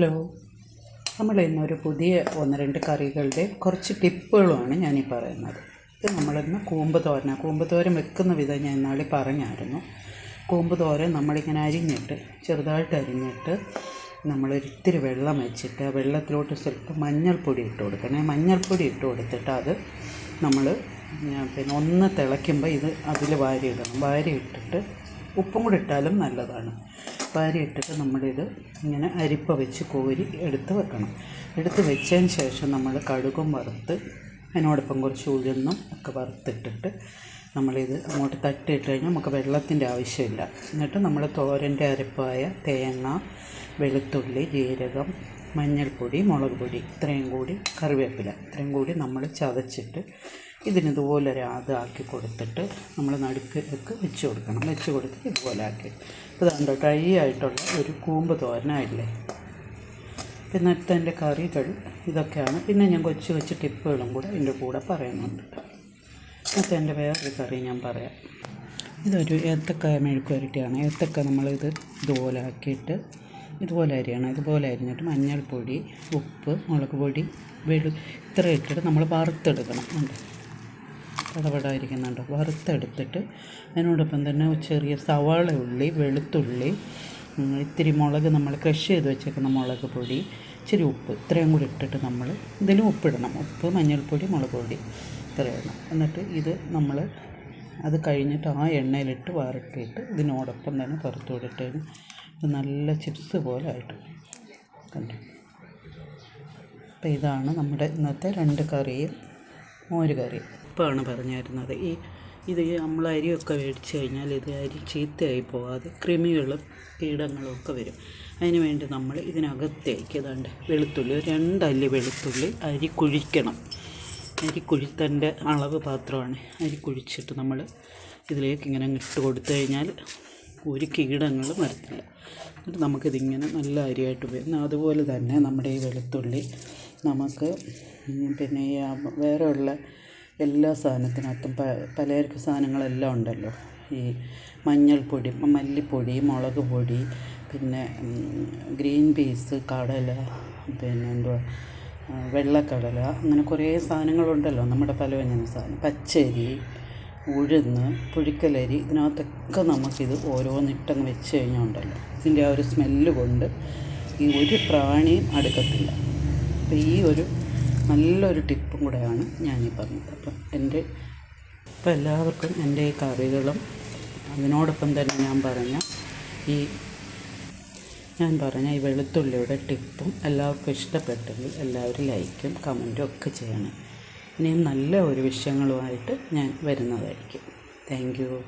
Hello. നമ്മൾ ഇന്നൊരു പുതിയ ഒന്ന് രണ്ട് കറികളുടെ കുറച്ച് ടിപ്പുകളുമാണ് ഞാനീ പറയുന്നത്. ഇത് നമ്മളിന്ന് കൂമ്പ് തോരന. കൂമ്പ് തോരൻ വെക്കുന്ന വിധം ഞാൻ ഇന്നാളി പറഞ്ഞായിരുന്നു. കൂമ്പ് തോരൻ നമ്മളിങ്ങനെ അരിഞ്ഞിട്ട് ചെറുതായിട്ട് അരിഞ്ഞിട്ട് നമ്മൾ നമ്മളൊരിത്തിരി വെള്ളം വെച്ചിട്ട് ആ വെള്ളത്തിലോട്ട് സ്വല്പം മഞ്ഞൾപ്പൊടി ഇട്ട് കൊടുക്കണേ. മഞ്ഞൾപ്പൊടി ഇട്ട് കൊടുത്തിട്ട് അത് നമ്മൾ പിന്നെ ഒന്ന് തിളയ്ക്കുമ്പോൾ ഇത് അതിൽ വാരി ഇടണം വാരി ഇട്ടിട്ട് ഉപ്പും കൂടി ഇട്ടാലും നല്ലതാണ്. വാരി ഇട്ടിട്ട് നമ്മളിത് ഇങ്ങനെ അരിപ്പ വെച്ച് കോരി എടുത്ത് വെക്കണം. എടുത്ത് വെച്ചതിന് ശേഷം നമ്മൾ കടുകും വറുത്ത് അതിനോടൊപ്പം കുറച്ച് ഉഴുന്നും ഒക്കെ വറുത്തിട്ടിട്ട് നമ്മളിത് അങ്ങോട്ട് തട്ടിയിട്ട് കഴിഞ്ഞാൽ നമുക്ക് വെള്ളത്തിന്റെ ആവശ്യമില്ല. എന്നിട്ട് നമ്മൾ തോരന്റെ അരപ്പായ തേങ്ങ വെളുത്തുള്ളി ജീരകം മഞ്ഞൾപ്പൊടി മുളക് പൊടി ഇത്രയും കൂടി കറിവേപ്പില ഇത്രയും കൂടി നമ്മൾ ചതച്ചിട്ട് ഇതിന് ഇതുപോലെ ഒരു ആക്കി കൊടുത്തിട്ട് നമ്മൾ നടുക്കിലേക്ക് വെച്ച് കൊടുക്കണം. വെച്ച് കൊടുത്തിട്ട് ഇതുപോലെ ആക്കി. ഇതാണ്ട് ഡ്രൈ ആയിട്ടുള്ള ഒരു കൂമ്പ് തോരനായില്ലേ? പിന്നെ എന്റെ കറികൾ ഇതൊക്കെയാണ്. പിന്നെ ഞാൻ കൊച്ചു കൊച്ചു ടിപ്പുകളും കൂടെ എന്റെ കൂടെ പറയുന്നുണ്ട് ഇന്നത്തെ എന്റെ വേറൊരു കറി ഞാൻ പറയാം. ഇതൊരു ഏത്തക്ക മെഴുക്കുവരട്ടിയാണ്. ഏത്തക്ക നമ്മളിത് ഇതുപോലെ ആക്കിയിട്ട് ഇതുപോലെ അരിയണം. ഇതുപോലെ അരിഞ്ഞിട്ട് മഞ്ഞൾപ്പൊടി ഉപ്പ് മുളക് പൊടി വെളു ഇത്ര ഇട്ടിട്ട് നമ്മൾ വറുത്തെടുക്കണം. ഉണ്ട് പടപടായിരിക്കുന്നുണ്ട് വറുത്തെടുത്തിട്ട് അതിനോടൊപ്പം തന്നെ ചെറിയ സവാള ഉള്ളി വെളുത്തുള്ളി ഇത്തിരി മുളക് നമ്മൾ ക്രഷ് ചെയ്ത് വെച്ചേക്കുന്ന മുളക് പൊടി ഇച്ചിരി ഉപ്പ് ഇത്രയും കൂടി ഇട്ടിട്ട് നമ്മൾ ഇതിലും ഉപ്പിടണം. ഉപ്പ് മഞ്ഞൾപ്പൊടി മുളക് പൊടി ഇത്രയാണ് എന്നിട്ട് ഇത് നമ്മൾ അത് കഴിഞ്ഞിട്ട് ആ എണ്ണയിലിട്ട് വറുത്തിട്ട് ഇതിനോടൊപ്പം തന്നെ പുറത്തു വിട്ടിട്ട് നല്ല ചിപ്സ് പോലെ ആയിട്ട് കണ്ടു? അപ്പോൾ ഇതാണ് നമ്മുടെ ഇന്നത്തെ രണ്ട് കറിയും മോര് കറി. ഇപ്പോഴാണ് പറഞ്ഞിരുന്നത്. ഈ ഇത് നമ്മൾ അരിയൊക്കെ മേടിച്ച് കഴിഞ്ഞാൽ ഇത് അരി ചീത്തയായി പോകാതെ കൃമികളും കീടങ്ങളും ഒക്കെ വരും. അതിന് വേണ്ടി നമ്മൾ ഇതിനകത്തേക്ക് ഇതാണ്ട് വെളുത്തുള്ളി ഒരു രണ്ടല്ലി വെളുത്തുള്ളി അരി കുഴിക്കണം. അരി കുഴിത്തന്റെ അളവ് പാത്രമാണ് അരി കുഴിച്ചിട്ട് നമ്മൾ ഇതിലേക്ക് ഇങ്ങനെ ഇട്ട് കൊടുത്തു കഴിഞ്ഞാൽ ഒരു കീടങ്ങളും വരത്തില്ല എന്നിട്ട് നമുക്കിതിങ്ങനെ നല്ല അരിയായിട്ട് ഉപയോഗിക്കാം അതുപോലെ തന്നെ നമ്മുടെ ഈ വെളുത്തുള്ളി നമുക്ക് പിന്നെ ഈ വേറെ ഉള്ള എല്ലാ സാധനത്തിനകത്തും പ പലചരക്ക് സാധനങ്ങളെല്ലാം ഉണ്ടല്ലോ. ഈ മഞ്ഞൾപ്പൊടി മല്ലിപ്പൊടി മുളക് പൊടി പിന്നെ ഗ്രീൻ പീസ് കടല പിന്നെ എന്തുവാ വെള്ളക്കടല അങ്ങനെ കുറേ സാധനങ്ങളുണ്ടല്ലോ നമ്മുടെ പലവ്യഞ്ജന സാധനം. പച്ചരി ഉഴുന്ന് പുഴുക്കലരി ഇതിനകത്തൊക്കെ നമുക്കിത് ഓരോന്നിട്ടങ്ങ് വെച്ച് കഴിഞ്ഞാൽ ഉണ്ടല്ലോ. ഇതിന്റെ ആ ഒരു സ്മെല്ല് കൊണ്ട് ഈ ഒരു പ്രാണിയും അടുക്കത്തില്ല. അപ്പോൾ ഈ ഒരു നല്ലൊരു ടിപ്പും കൂടെയാണ് ഞാനീ പറഞ്ഞത്. അപ്പം എന്റെ ഇപ്പം എല്ലാവർക്കും എന്റെ ഈ കറികളും അതിനോടൊപ്പം തന്നെ ഞാൻ പറഞ്ഞ ഈ ഞാൻ പറഞ്ഞ ഈ വെളുത്തുള്ളിയുടെ ടിപ്പും എല്ലാവർക്കും ഇഷ്ടപ്പെട്ടെങ്കിൽ എല്ലാവരും ലൈക്കും കമന്റും ഒക്കെ ചെയ്യണം. ഇനിയും നല്ല ഒരു വിഷയങ്ങളുമായിട്ട് ഞാൻ വരുന്നതായിരിക്കും. Thank you